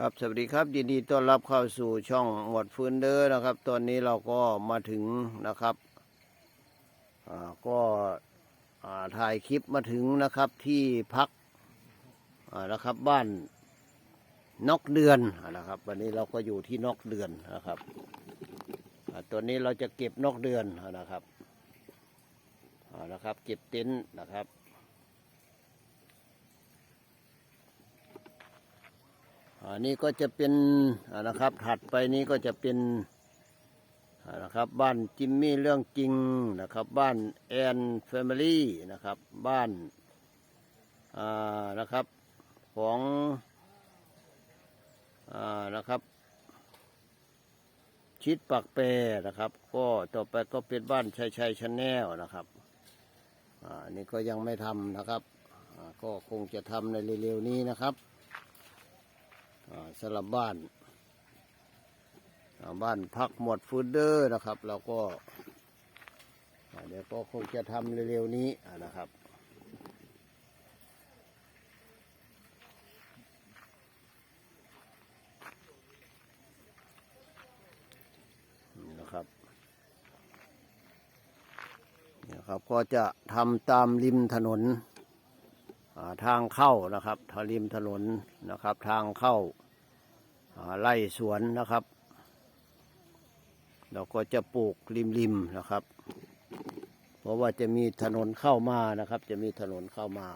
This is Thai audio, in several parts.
ครับสวัสดีครับยินดีต้อนรับเข้าสู่ช่องหมวดฟื้นเด้อนะครับ ตอนนี้เราก็มาถึงนะครับอ่าก็อ่าถ่ายคลิปมาถึงนะครับที่พักอ่านะครับบ้านนอกเดือนนะครับ วันนี้เราก็อยู่ที่นอกเดือนนะครับอ่าตัวนี้เราจะเก็บนอกเดือนนะครับอ่านะครับ เก็บเต็นท์นะครับ อันนี้ก็จะเป็นนะครับ ถัดไปนี้ก็จะเป็นนะครับบ้านจิมมี่เรื่องจริงนะครับ บ้านแอนแฟมิลี่นะครับบ้านอ่านะครับของอ่านะครับ ชิดปักแปรนะครับ ก็ต่อไปก็เป็นบ้านชัยชัยชาแนลนะครับอ่าอันนี้ก็ยังไม่ทำนะครับก็คงจะทำในเร็วๆนี้นะครับ สำหรับบ้าน บ้านพักหมดฟูดเดอร์นะครับเราก็เดี๋ยวก็คงจะทำเร็วๆนี้นะครับนะครับนี่นะครับ ก็จะทำตามริมถนน ทางเข้านะครับทาริมถนนนะครับ ทางเข้าไล่สวนนะครับ เราก็จะปลูกริมริมๆนะครับ เพราะว่าจะมีถนนเข้ามานะครับ จะมีถนนเข้ามา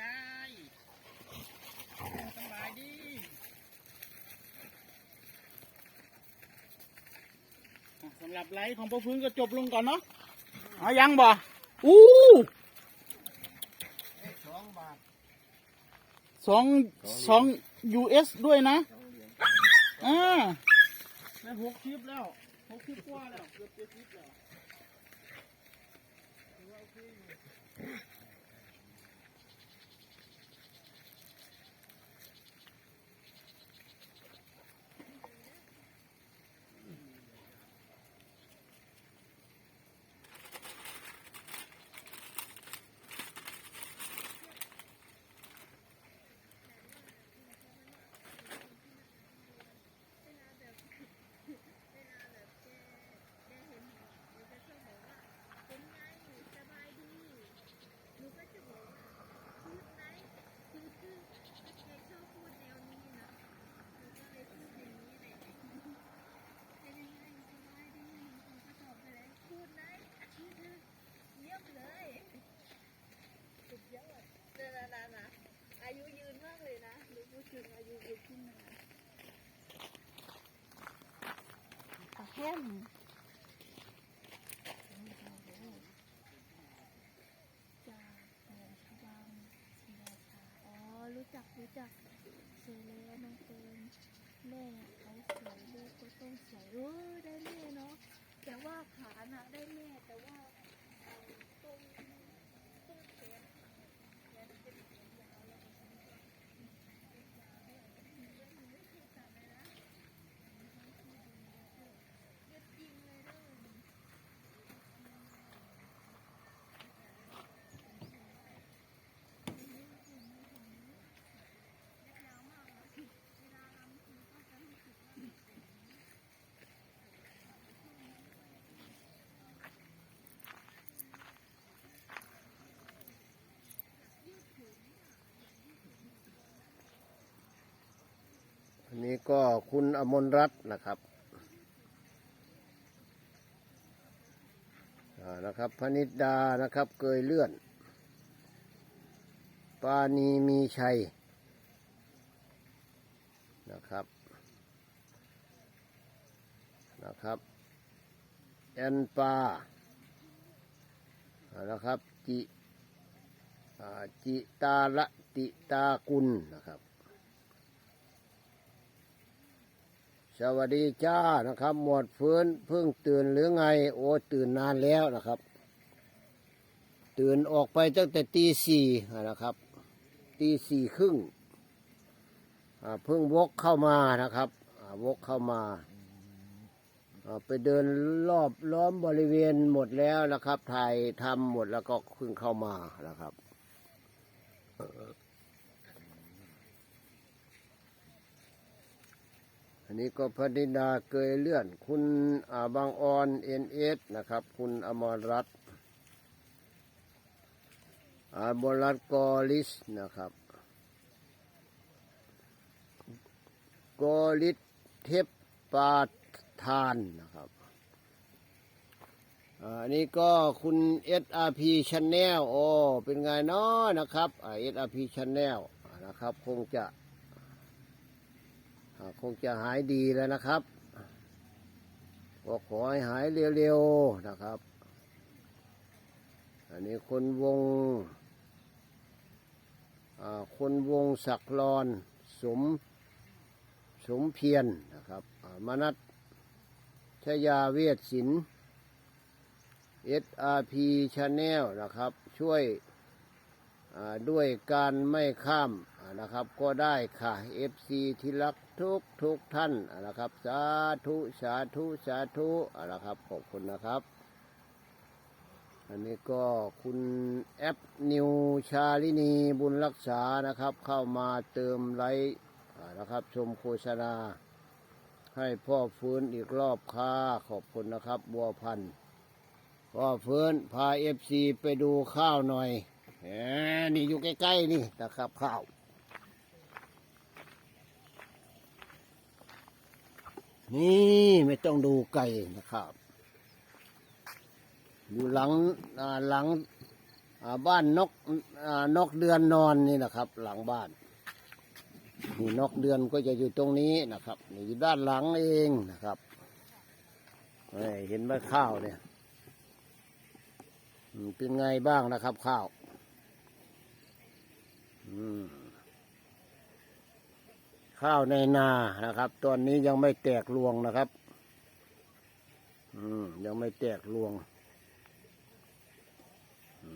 เป็นยังไงสบายดีอะสำหรับไลฟ์ของพ่อฟื้นก็จบลงก่อนเนาะเอายังบ่อู้สองบาทสองสอง US ด้วยนะอ่าได้หกคลิปแล้วหกคลิปกว่าแล้วเกือบเจ็ดคลิปแล้ว อายุยืนมากเลยนะดูพูดถึงอายุยืนขึ้นมา อะแฮมจากเมืองชบังศรีราชาอ๋อ รู้จักรู้จักเซเลน้องเฟิร์นแม่เขาสวยลูกก็ต้องสวยเออได้แม่เนาะ แต่ว่าขาน่ะได้แม่ แต่ว่าเอ่อตรงตรงแขนแขนเป็นแขนยาวแล้วก็ อันนี้ ก็คุณอมรรัตน์นะครับนะครับพนิดดานะครับเกยเลื่อน ปานีมีชัยนะครับนะครับแอนปาอ่านะครับจิอ่าจิตาละติตากุลนะครับ สวัสดีจ้านะครับ หมดฟื้นเพิ่งตื่นหรือไง โอ้ตื่นนานแล้วนะครับ ตื่นออกไปตั้งแต่ตีสี่นะครับตีสี่ครึ่งเพิ่งวกเข้ามานะครับวกเข้ามาาไปเดินรอบล้อมบริเวณหมดแล้วนะครับถ่ายทำหมดแล้วก็เพิ่งเข้ามานะครับ อันนี้ก็พนิดาเกยเลื่อน คุณอาบางออนเอ็นเอสนะครับ คุณอมรรัตน์อาบรัตน์กอลิสนะครับกอลิสเทปปาทานนะครับอันนี้ก็คุณ SRP Channel โอ้เป็นไงเนาะนะครับอ่า SRP Channel นะครับ คงจะ คงจะหายดีแล้วนะครับก็ขอให้หายเร็วๆนะครับ อันนี้คนวงคนวงศักรอนสมสมเพียรนะครับมนัตชยาเวชศิลป์ SRP Channel นะครับ ช่วย ด้วยการไม่ข้ามนะครับ ก็ได้ค่ะ FC ที่รักทุกทุกท่านอ่านะครับ สาธุสาธุสาธุอ่านะครับขอบคุณนะครับ อันนี้ก็คุณแอปนิวชาลินีบุญรักษานะครับ เข้ามาเติมไลค์อ่านะครับชมโฆษณา ให้พ่อฟื้นอีกรอบค่ะขอบคุณนะครับ บัวพันธ์พ่อฟื้นพาเอฟซีไปดูข้าวหน่อย นี่อยู่ใกล้ๆนี่นะครับข้าวนี่ไม่ต้องดูไก่นะครับอยู่หลังหลังบ้านนกนกเดือนนอนนี่นะครับ หลังบ้านนี่นกเดือนก็จะอยู่ตรงนี้นะครับนี่อยู่ด้านหลังเองนะครับเห็นไหมข้าวเนี่ยเป็นไงบ้างนะครับข้าวอืม ข้าวในนานะครับ ตอนนี้ยังไม่แตกรวงนะครับ อืม ยังไม่แตกรวงอ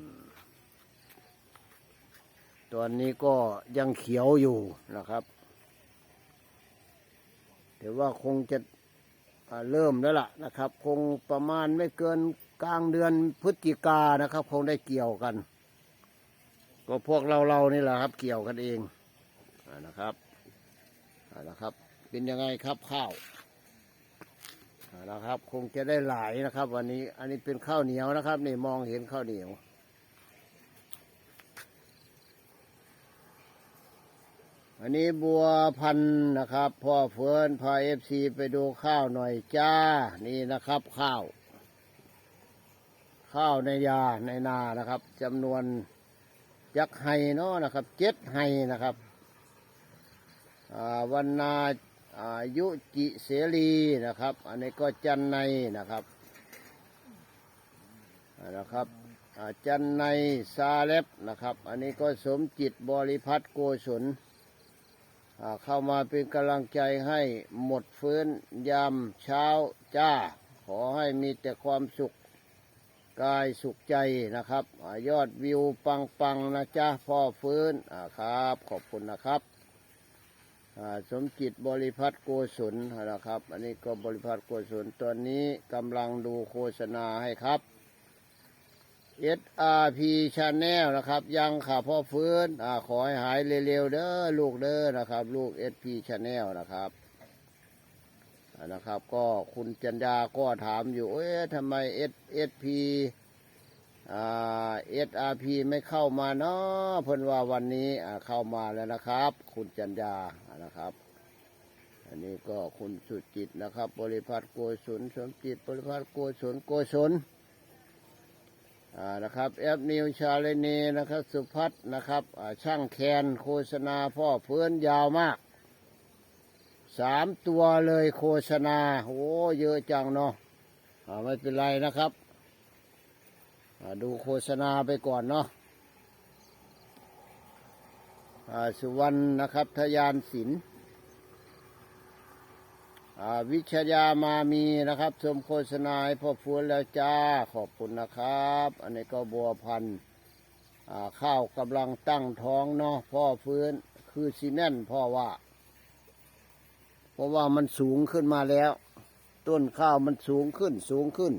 ตอนนี้ก็ยังเขียวอยู่นะครับแต่ว่าคงจะเริ่มแล้วล่ะนะครับ คงประมาณไม่เกินกลางเดือนพฤศจิกานะครับ คงได้เกี่ยวกัน ก็พวกเราเรานี่แหละครับ เกี่ยวกันเองอนะครับ อานะครับ เป็นยังไงครับข้าวอานะครับ คงจะได้หลายนะครับ วันนี้ อันนี้เป็นข้าวเหนียวนะครับ นี่มองเห็นข้าวเหนียวอันนี้บัวพันนะครับ พ่อเฟิร์นพาเอฟซีไปดูข้าวหน่อยจ้า นี่นะครับ ข้าว ข้าวในยาในนานะครับจำนวนยักษ์ไฮเนาะนะครับ เจ็ดไฮนะครับ วันนาอายุจิเสรีนะครับ อันนี้ก็จันในนะครับนะครับจันในซาเล็บนะครับ อันนี้ก็สมจิตบริพัตรโกศลเข้ามาเป็นกำลังใจให้หมดฟื้นยามเช้าจ้า ขอให้มีแต่ความสุขกายสุขใจนะครับอยอดวิวปังปังๆนะจ๊ะพ่อฟื้นครับ ขอบคุณนะครับ สมจิตบริพัตรโกศลนะครับ อันนี้ก็บริพัตรโกศลตอนนี้กำลังดูโฆษณาให้ครับ SRP Channel นะครับ ยังค่ะพ่อฟื้นอขอให้หายเร็วๆเด้อลูกเด้อนะครับ ลูก SP Channel นะครับนะครับ ก็คุณจันดาก็ถามอยู่ เอ๊ะทำไมเอสเอสพีเอสอาร์พีไม่เข้ามาเนาะเพิ่นว่าวันนี้เข้ามาแล้วนะครับ คุณจันดา นะครับ อันนี้ก็คุณสุจิตนะครับ บริพัตรโกศลสมจิต บริพัตรโกศลโกศลอ่านะครับแอปนิวชาเลนีนะครับ สุพัฒนะครับอ่าช่างแคนโฆษณาพ่อเพื่อนยาวมากสามตัวเลยโฆษณาโอ้เยอะจังเนาะอ่าไม่เป็นไรนะครับอ่าดูโฆษณาไปก่อนเนาะ สุวรรณนะครับทยานศิลป์วิชยามามีนะครับ ชมโฆษณาให้พ่อเพื่อนแล้วจ้า ขอบคุณนะครับ อันนี้ก็บัวพันธุ์ข้าวกำลังตั้งท้องเนาะพ่อเพื่อนคือซีเมนต์พ่อว่า เพราะว่ามันสูงขึ้นมาแล้ว ต้นข้าวมันสูงขึ้นสูงขึ้น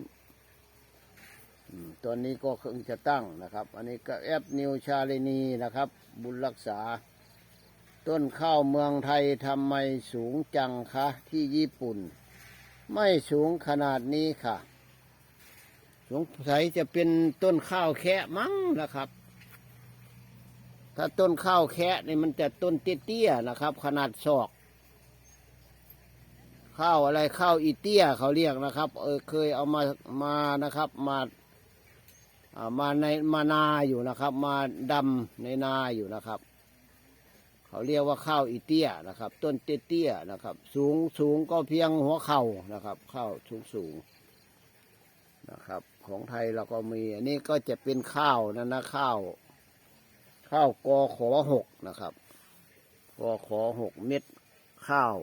ตอนนี้ก็เพิ่งจะตั้งนะครับ อันนี้ก็แอปนิวชาเลนีนะครับ บุญรักษา ต้นข้าวเมืองไทยทำไมสูงจังคะที่ญี่ปุ่น ไม่สูงขนาดนี้ค่ะสงสัยจะเป็นต้นข้าวแคะมั้งนะครับ ถ้าต้นข้าวแคะนี่มันจะต้นเตี้ยๆนะครับ ขนาดศอก ข้าวอะไรข้าวอีเตี้ยเขาเรียกนะครับ เออเคยเอามามานะครับ มาอ่า มาในมานาอยู่นะครับ มาดำในนาอยู่นะครับ เขาเรียกว่าข้าวอีเตี้ยนะครับ ต้นเตี้ยๆนะครับ สูงสูงก็เพียงหัวเข่านะครับข้าวสูงสูงนะครับ ของไทยเราก็มี อันนี้ก็จะเป็นข้าวนั่นะข้าว ข้าวกอขอหกนะครับกอขอหกเม็ดข้าว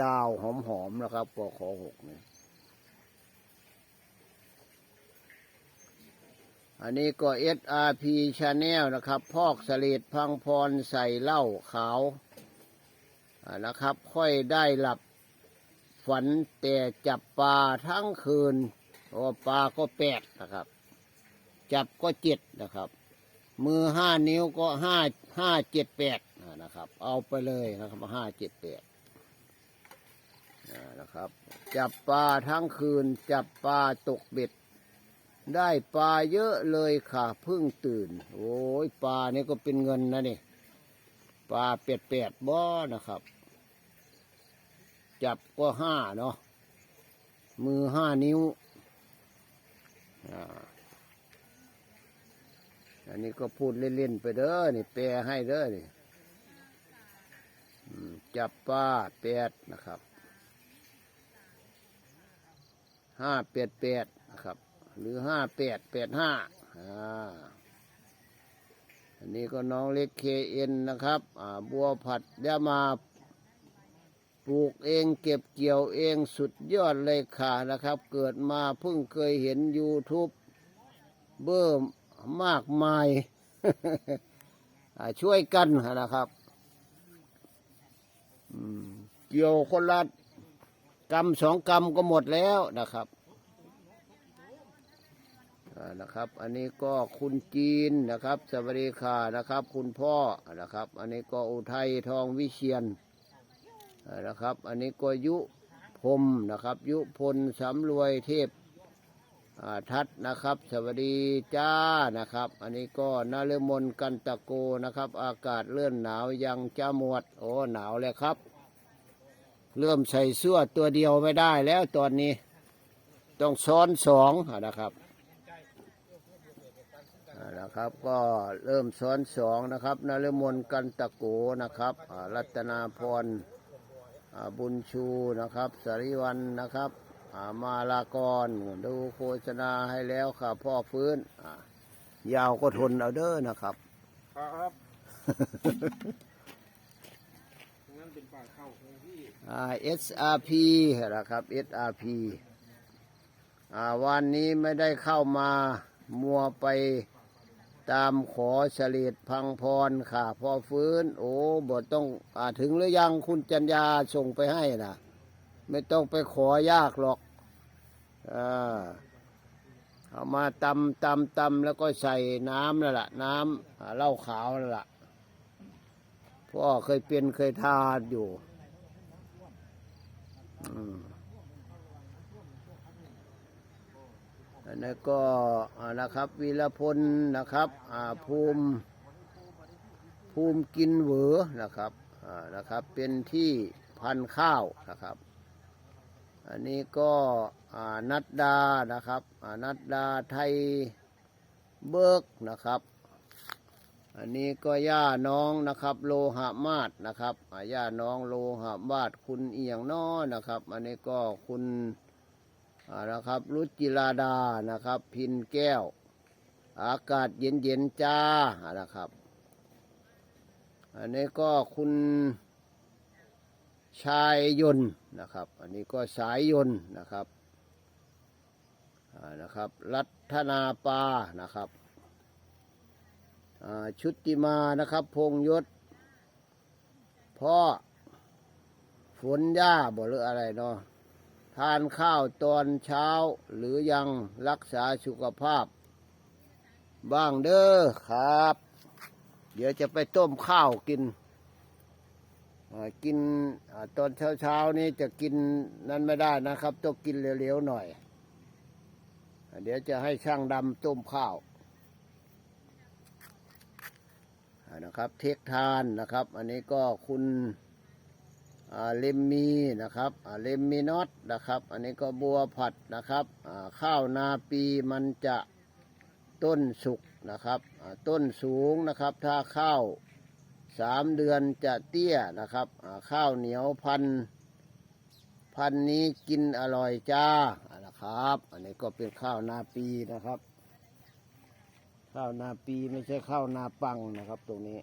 ยาวๆหอมๆนะครับปอขอหกเนี่ย อันนี้ก็ SRP Channel นะครับ พอกสลิดพังพรใส่เหล้าขาวนะครับ ค่อยได้หลับฝันแต่จับปลาทั้งคืนเพราะว่าปลาก็แปดนะครับ จับก็เจ็ดนะครับ มือห้านิ้วก็ห้าห้าเจ็ดแปดนะครับ เอาไปเลยนะครับห้าเจ็ดแปดนะครับ จับปลาทั้งคืน จับปลาตกเบ็ด ได้ปลาเยอะเลยค่ะเพิ่งตื่น โอ้ยปลานี่ก็เป็นเงินนะนี่ปลาเป็ดเป็ดบ่อนะครับ จับก็ห้าเนาะมือห้านิ้วอันนี้ก็พูดเล่นๆไปเด้อนี่แปลให้เด้อนี่จับปลาเป็ดนะครับห้าแปดแปดนะครับ หรือห้าแปดแปดห้าอ่าอันนี้ก็น้องเล็กเคเอ็นนะครับอ่าบัวผัดยามาปลูกเองเก็บเกี่ยวเองสุดยอดเลยค่ะนะครับ เกิดมาเพิ่งเคยเห็น YouTube เบิ่มมากมาย ช่วยกันนะครับเกี่ยวคนละกรรมสองกรรมก็หมดแล้วนะครับ นะครับ อันนี้ก็คุณจีนนะครับ สวัสดีค่ะนะครับ คุณพ่อนะครับ อันนี้ก็อุทัยทองวิเชียนนะครับ อันนี้ก็ยุพมนะครับ ยุพลสำรวยเทพทัศนะครับ สวัสดีจ้านะครับ อันนี้ก็นาฤมลกันตะโกนะครับ อากาศเลื่อนหนาวยังจะหมดโอ้หนาวเลยครับ เริ่มใส่เสื้อตัวเดียวไม่ได้แล้วตอนนี้ ต้องซ้อนสองนะครับ นะครับ ก็เริ่มซ้อนสองนะครับนฤมลกันตะโกนะครับอ่ารัตนาพรอ่าบุญชูนะครับสริวันนะครับอ่ามาลากรดูโฆษณาให้แล้วค่ะ พ่อฟื้นอ่ายาวก็ทนเอาเด้อนะครับ ครับนั่นเป็นป่าเข้าของพี่อ่า SRP นะครับ SRP อ่าวันนี้ไม่ได้เข้ามามัวไป ตามขอเฉลีดพังพรค่ะพอฟื้น โอ้บทต้องอาถึงหรือยังคุณจัญญาส่งไปให้นะไม่ต้องไปขอยากหรอกอ่าเอามาตำตำตำแล้วก็ใส่น้ำนั่นแหละน้ำเหล้าขาวนั่นแหละพ่อเคยเป็นเคยทานอยู่ อืม นั่นก็นะครับวีรพลนะครับภูมิภูมิกินเหวอนะครับนะครับเป็นที่พันข้าวนะครับ อันนี้ก็นัดดานะครับนัดดาไทยเบิกนะครับ อันนี้ก็ย่าน้องนะครับ โลหะมาศนะครับอ่าย่าน้องโลหะมาศคุณเอียงน้อนะครับ อันนี้ก็คุณ นะครับรุจิลาดานะครับ พินแก้ว อากาศเย็นเย็นจ้านะครับ อันนี้ก็คุณชายยนต์นะครับ อันนี้ก็สายยนต์นะครับอ่านะครับ รัตนาปานะครับอ่าชุติมานะครับ พงยศพ่อฝนหญ้าบ่หรืออะไรเนาะ ทานข้าวตอนเช้าหรือยังรักษาสุขภาพ บ้างเด้อครับ เดี๋ยวจะไปต้มข้าวกินกินตอนเช้าๆนี้จะกินนั้นไม่ได้นะครับ ต้องกินเร็วๆหน่อย เดี๋ยวจะให้ช่างดำต้มข้าวนะครับ เทคทานนะครับ อันนี้ก็คุณ เลมมีนะครับเลมมีน็อตนะครับ อันนี้ก็บัวผัดนะครับข้าวนาปีมันจะต้นสุกนะครับต้นสูงนะครับ ถ้าข้าวสามเดือนจะเตี้ยนะครับข้าวเหนียวพันพันนี้กินอร่อยจ้านะครับ อันนี้ก็เป็นข้าวนาปีนะครับ ข้าวนาปีไม่ใช่ข้าวนาปังนะครับตรงนี้